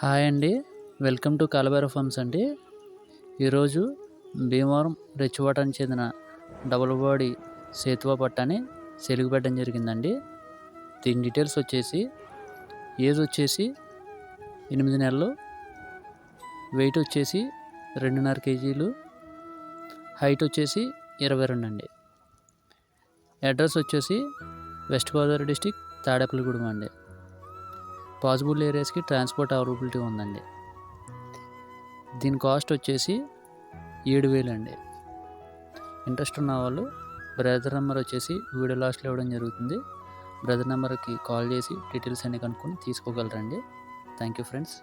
Hi అండి. Welcome to కాలబేర farms అండి. ఈరోజు భీమవరం రెచ్చివాటానికి చెందిన డబుల్ బాడీ సేతువా పట్టాని సెలుగు పెట్టడం జరిగిందండి. దీని డీటెయిల్స్ వచ్చేసి ఏజ్ వచ్చేసి ఎనిమిది నెలలు వెయిట్ వచ్చేసి రెండున్నర కేజీలు హైట్ వచ్చేసి ఇరవై రెండు అండి. అడ్రస్ వచ్చేసి వెస్ట్ గోదావరి డిస్టిక్ తాడేపల్లిగూడెం అండి. పాసిబుల్ ఏరియాస్కి ట్రాన్స్పోర్ట్ అవైలబిలిటీ ఉందండి. దీని కాస్ట్ వచ్చేసి ఏడు వేలు అండి. ఇంట్రెస్ట్ ఉన్న వాళ్ళు బ్రదర్ నెంబర్ వచ్చేసి వీడియో లాస్ట్లో ఇవ్వడం జరుగుతుంది. బ్రదర్ నెంబర్కి కాల్ చేసి డీటెయిల్స్ అన్ని కనుక్కొని తీసుకోగలరండి. Thank you friends.